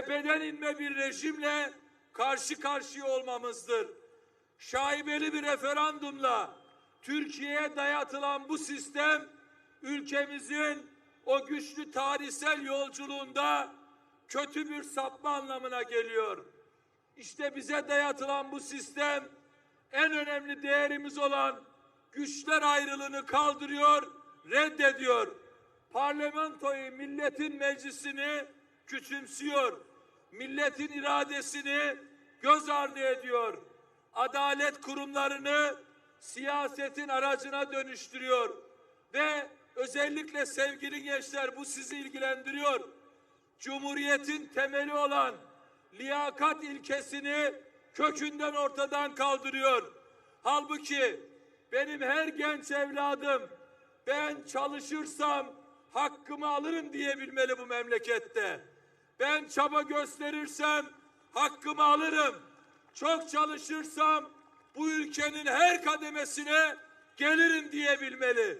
tepeden inme bir rejimle karşı karşıya olmamızdır. Şaibeli bir referandumla Türkiye'ye dayatılan bu sistem ülkemizin o güçlü tarihsel yolculuğunda kötü bir sapma anlamına geliyor. İşte bize dayatılan bu sistem en önemli değerimiz olan güçler ayrılığını kaldırıyor, reddediyor. Parlamentoyu, milletin meclisini küçümsüyor. Milletin iradesini göz ardı ediyor. Adalet kurumlarını siyasetin aracına dönüştürüyor. Ve özellikle sevgili gençler bu sizi ilgilendiriyor. Cumhuriyetin temeli olan liyakat ilkesini kökünden ortadan kaldırıyor. Halbuki benim her genç evladım ben çalışırsam hakkımı alırım diyebilmeli bu memlekette. Ben çaba gösterirsem hakkımı alırım. Çok çalışırsam bu ülkenin her kademesine gelirim diyebilmeli.